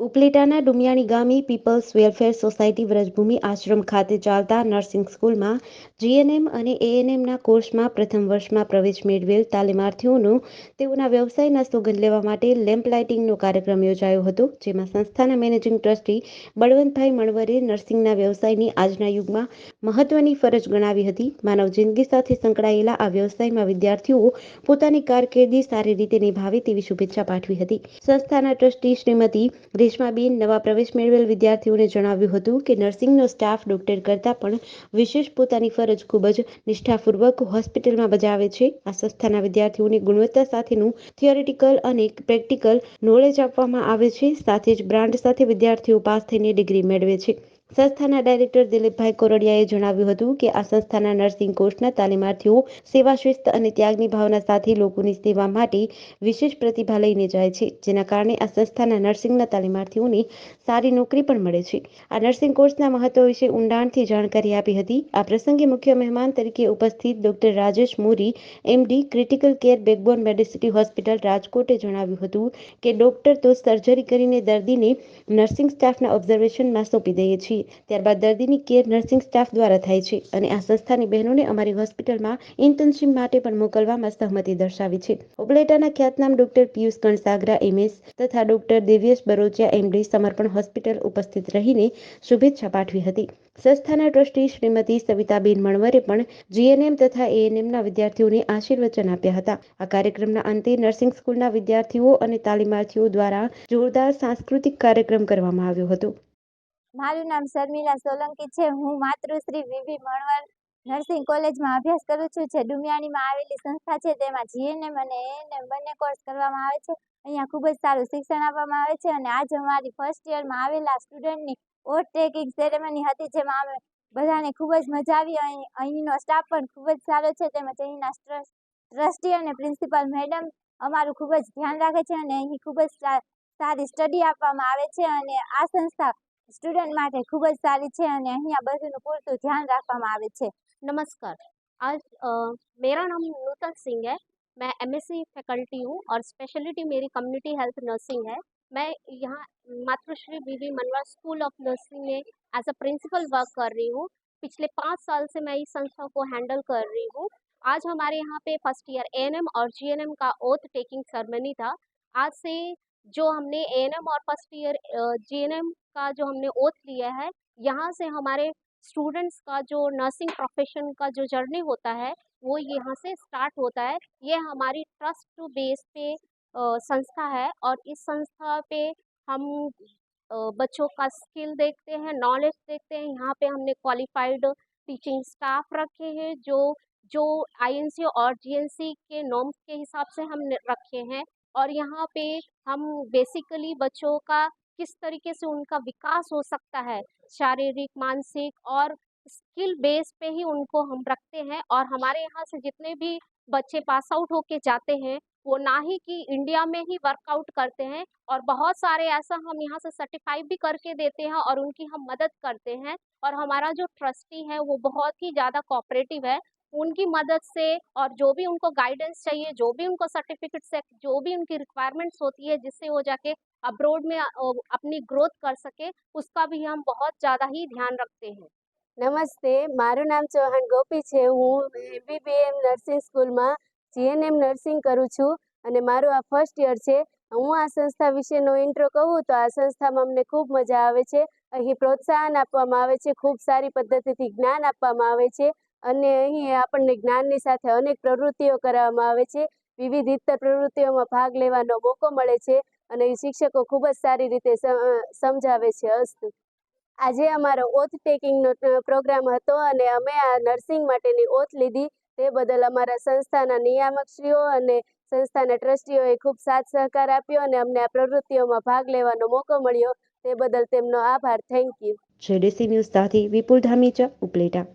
ઉપલેટાના ડુમિયાણી ગામી people's welfare society Vrajbhumi Ashram ખાતે ચાલતા nursing સ્કૂલમાં જીએનએમ અને એએનએમના કોર્સમાં પ્રથમ વર્ષમાં પ્રવેશ મેળવેલ તાલીમાર્થીઓનો તેઓના વ્યવસાયના સોગંદ લેવા માટે લેમ્પ લાઇટિંગનો કાર્યક્રમ યોજાયો હતો, જેમાં સંસ્થાના મેનેજિંગ ટ્રસ્ટી બળવંતભાઈ મણવરે નર્સિંગના વ્યવસાયની આજના યુગમાં મહત્વની ફરજ ગણાવી હતી. માનવ જિંદગી સાથે સંકળાયેલા આ વ્યવસાયમાં વિદ્યાર્થીઓ પોતાની કારકિર્દી સારી રીતે નિભાવે તેવી શુભેચ્છા પાઠવી હતી. સંસ્થાના ટ્રસ્ટી શ્રીમતી રેશમાબેન નવા પ્રવેશ મેળવેલ વિદ્યાર્થીઓને જણાવ્યું હતું કે નર્સિંગનો સ્ટાફ ડોક્ટર કરતાં પણ વિશેષ પોતાની ફરજ ખૂબ જ નિષ્ઠાપૂર્વક હોસ્પિટલમાં બજાવે છે. આ સંસ્થાના વિદ્યાર્થીઓને ગુણવત્તા સાથેનું થિયોરિટિકલ અને પ્રેક્ટિકલ નોલેજ આપવામાં આવે છે. સાથે જ બ્રાન્ડ સાથે વિદ્યાર્થીઓ પાસ થઈને ડિગ્રી મેળવે છે. સંસ્થાના ડાયરેક્ટર દિલીપભાઈ કોરડિયાએ જણાવ્યું હતું કે આ સંસ્થાના નર્સિંગ કોર્સના તાલીમાર્થીઓ સેવા શિસ્ત અને ત્યાગની ભાવના સાથે લોકોની સેવા માટે વિશેષ પ્રતિભા લઈને જાય છે, જેના કારણે આ સંસ્થાના નર્સિંગના તાલીમાર્થીઓને સારી નોકરી પણ મળે છે. આ નર્સિંગ કોર્સના મહત્વ વિશે ઊંડાણથી જાણકારી આપી હતી. આ પ્રસંગે મુખ્ય મહેમાન તરીકે ઉપસ્થિત doctor Rajesh Mori, MD, critical care backbone medicity hospital રાજકોટે જણાવ્યું હતું કે ડોક્ટર તો સર્જરી કરીને દર્દીને નર્સિંગ સ્ટાફના ઓબ્ઝર્વેશનમાં સોંપી દઈએ છીએ. ત્યારબાદ દર્દીની કેર નર્સિંગ સ્ટાફ દ્વારા થાય છે અને આ સંસ્થાની બહેનોને અમારી હોસ્પિટલમાં ઇન્ટર્નશીપ માટે પણ મોકલવામાં સહમતિ દર્શાવી છે. ઓબલેટાના ખ્યાતનામ ડોક્ટર પિયુષ કણસાગરા એમએસ તથા doctor Divyesh Barochiya MD Samarpan hospital ઉપસ્થિત રહીને શુભેચ્છા પાઠવી હતી. સંસ્થાના ટ્રસ્ટી શ્રીમતી સવિતાબેન મણવરે પણ જીએનએમ તથા એએનએમના વિદ્યાર્થીઓને આશીર્વચન આપ્યા હતા. આ કાર્યક્રમના અંતે નર્સિંગ સ્કૂલના વિદ્યાર્થીઓ અને તાલીમાર્થીઓ દ્વારા જોરદાર સાંસ્કૃતિક કાર્યક્રમ કરવામાં આવ્યો હતો. મારું નામ શર્મિલા સોલંકી છે. હું માતૃશ્રી વીવી મણવર નર્સિંગ કોલેજમાં અભ્યાસ કરું છું. જે ડુમિયાણીમાં આવેલી સંસ્થા છે. તેમાં જીએનએમ અને એએનએમ બંને કોર્સ કરવામાં આવે છે. અહીંયા ખૂબ જ સારું શિક્ષણ આપવામાં આવે છે અને આજ અમારી ફર્સ્ટ યરમાં આવેલા સ્ટુડન્ટની ઓટ ટેકિંગ સેરેમની હતી, જેમાં અમે બધાને ખૂબ જ મજા આવી. અહીં, અહીંનો સ્ટાફ પણ ખૂબ જ સારો છે. તેમજ અહીંના ટ્રસ્ટી અને પ્રિન્સિપાલ મેડમ અમારું ખૂબ જ ધ્યાન રાખે છે અને અહીં ખૂબ જ સારી સ્ટડી આપવામાં આવે છે. અને આ સંસ્થા સ્ટુડન્ટ માટે ખૂબ જ સારી છે અને અહીંયા બધુંનું પૂરતું ધ્યાન રાખવામાં આવે છે नमस्कार आज अ, मेरा नाम नूतन सिंह है मैं एमएससी फैकल्टी हूँ और स्पेशलिटी मेरी कम्युनिटी हेल्थ नर्सिंग है मैं यहाँ Matrushri BV Manva school of nursing में एज अ प्रिंसिपल वर्क कर रही हूँ पिछले पाँच साल से मैं इस संस्था को हैंडल कर रही हूँ आज हमारे यहाँ पे फर्स्ट ईयर एएनएम और जीएनएम का ओथ टेकिंग सेरेमनी था आज से जो हमने एएनएम और फ़र्स्ट ईयर जीएनएम का जो हमने ओथ लिया है, यहाँ से हमारे स्टूडेंट्स का जो नर्सिंग प्रोफेशन का जो जर्नी होता है, वो यहाँ से स्टार्ट होता है। ये हमारी ट्रस्ट टू बेस पे संस्था है और इस संस्था पे हम बच्चों का स्किल देखते हैं नॉलेज देखते हैं। यहाँ पे हमने क्वालिफाइड टीचिंग स्टाफ रखे हैं, जो जो आईएनसी और जीएनसी के नॉर्म्स के हिसाब से हम रखे हैं। और यहाँ पे हम बेसिकली बच्चों का किस तरीके से उनका विकास हो सकता है, शारीरिक, मानसिक और स्किल बेस पे ही उनको हम रखते हैं और हमारे यहाँ से जितने भी बच्चे पास आउट होके जाते हैं, वो ना ही कि इंडिया में ही वर्कआउट करते हैं और बहुत सारे ऐसा हम यहाँ से सर्टिफाई भी करके देते हैं और उनकी हम मदद करते हैं और हमारा जो ट्रस्टी है वो बहुत ही ज़्यादा कोऑपरेटिव है उनकी मदद से और जो भी उनको गाइडेंस चाहिए जो भी उनको सर्टिफिकेट से जो भी उनकी रिक्वायरमेंट्स होती है जिससे वो जाके अब्रोड में अ, अपनी ग्रोथ कर सके उसका भी हम बहुत ज़्यादा ही ध्यान रखते हैं નમસ્તે મારું નામ ચૌહાણ ગોપી છે હું એમબીબીએમ નર્સિંગ સ્કૂલમાં જીએનએમ નર્સિંગ કરું છું અને મારું આ ફર્સ્ટ યર છે હું આ સંસ્થા વિશેનો ઇન્ટ્રો કહું તો આ સંસ્થામાં અમને ખૂબ મજા આવે છે અહીં પ્રોત્સાહન આપવામાં આવે છે ખૂબ સારી પદ્ધતિથી જ્ઞાન આપવામાં આવે છે અને અહીં આપણને જ્ઞાનની સાથે અનેક પ્રવૃત્તિઓ કરાવવામાં આવે છે. વિવિધ ઇતર પ્રવૃત્તિઓમાં ભાગ લેવાનો મોકો મળે છે અને શિક્ષકો ખૂબ જ સારી રીતે સમજાવે છે અસ્તુ આજે અમારો ઓથ ટેકિંગનો પ્રોગ્રામ હતો અને અમે આ નર્સિંગ માટેની ઓથ લીધી. તે બદલ અમારા સંસ્થાના નિયામકશ્રીઓ અને સંસ્થાના ટ્રસ્ટીઓએ ખૂબ સાથ સહકાર આપ્યો અને અમને આ પ્રવૃત્તિઓમાં ભાગ લેવાનો મોકો મળ્યો. તે બદલ તેમનો આભાર. Thank you. જેડીસી ન્યૂઝ સાથે વિપુલ ધામીચા, ઉપલેટા.